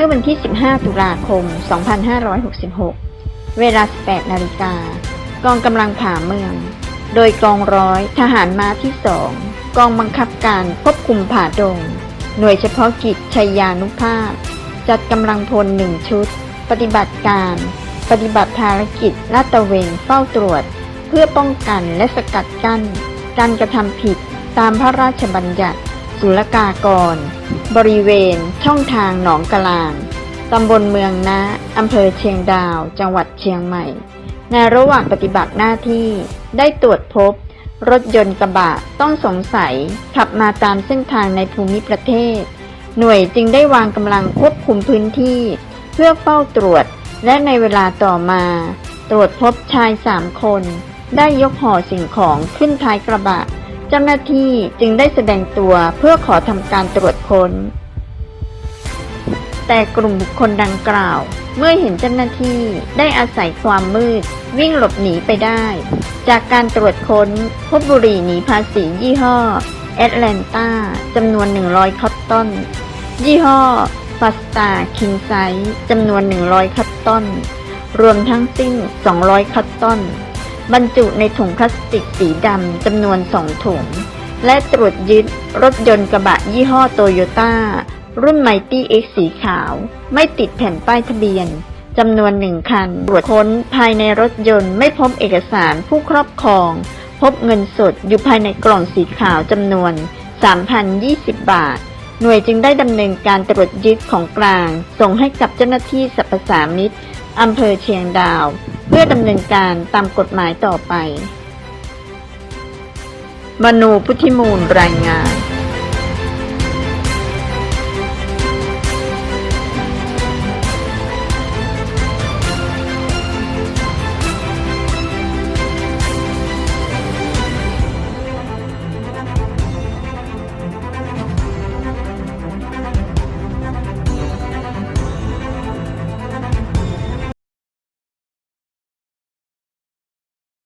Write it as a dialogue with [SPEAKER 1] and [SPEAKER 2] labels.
[SPEAKER 1] มื่อวันที่ 15 ตุลาคม 2566 เวลา 18 นาฬิกา กองกำลังผ่าเมือง โดยกองร้อยทหารม้าที่2กองบังคับการควบคุมผ่าดง หน่วยเฉพาะกิจชัยยานุภาพ จัดกำลังพลหนึ่งชุด ปฏิบัติการ ปฏิบัติภารกิจลาดตระเวนเฝ้าตรวจ เพื่อป้องกันและสกัดกั้น การกระทำผิดตามพระราชบัญญัติ ศุลกากร บริเวณ ช่องทางหนองกะลาง ตำบลเมืองนะอำเภอเชียงดาว จังหวัดเชียงใหม่ ในระหว่างปฏิบัติหน้าที่ได้ตรวจพบ รถยนต์กระบะต้องสงสัย ขับมาตามเส้นทางในภูมิประเทศ หน่วยจึงได้วางกำลังควบคุมพื้นที่ เพื่อเฝ้าตรวจ และในเวลาต่อมา ตรวจพบชายสามคน ได้ยกห่อสิ่งของขึ้นท้ายกระบะ เจ้าหน้าที่จึงได้แสดงตัวเพื่อขอทำการตรวจค้น แต่กลุ่มบุคคลดังกล่าว เมื่อเห็นเจ้าหน้าที่ได้อาศัยความมืด วิ่งหลบหนีไปได้ จากการตรวจค้น พบบุหรี่หนีภาษียี่ห้อแอตแลนตาจำนวน 100 คอตตอน ยี่ห้อฟาสตาคิงไซจำนวน 100 คอตตอน รวมทั้งสิ้น 200 คอตตอน บรรจุในถุงพลาสติกสีดำจำนวน2ถุง และตรวจยึดรถยนต์กระบะยี่ห้อโตโยต้า รุ่นไมตี้เอ็กสีขาว ไม่ติดแผ่นป้ายทะเบียนจำนวนหนึ่งคัน ตรวจค้นภายในรถยนต์ไม่พบเอกสารผู้ครอบครอง พบเงินสดอยู่ภายในกล่องสีขาวจำนวน 3,020 บาท หน่วยจึงได้ดำเนินการตรวจยึดของกลาง ส่งให้กับเจ้าหน้าที่สรรพสามิตอำเภอเชียงดาว เพื่อดำเนินการตามกฎหมายต่อไป มนูพุทธิมูลรายงาน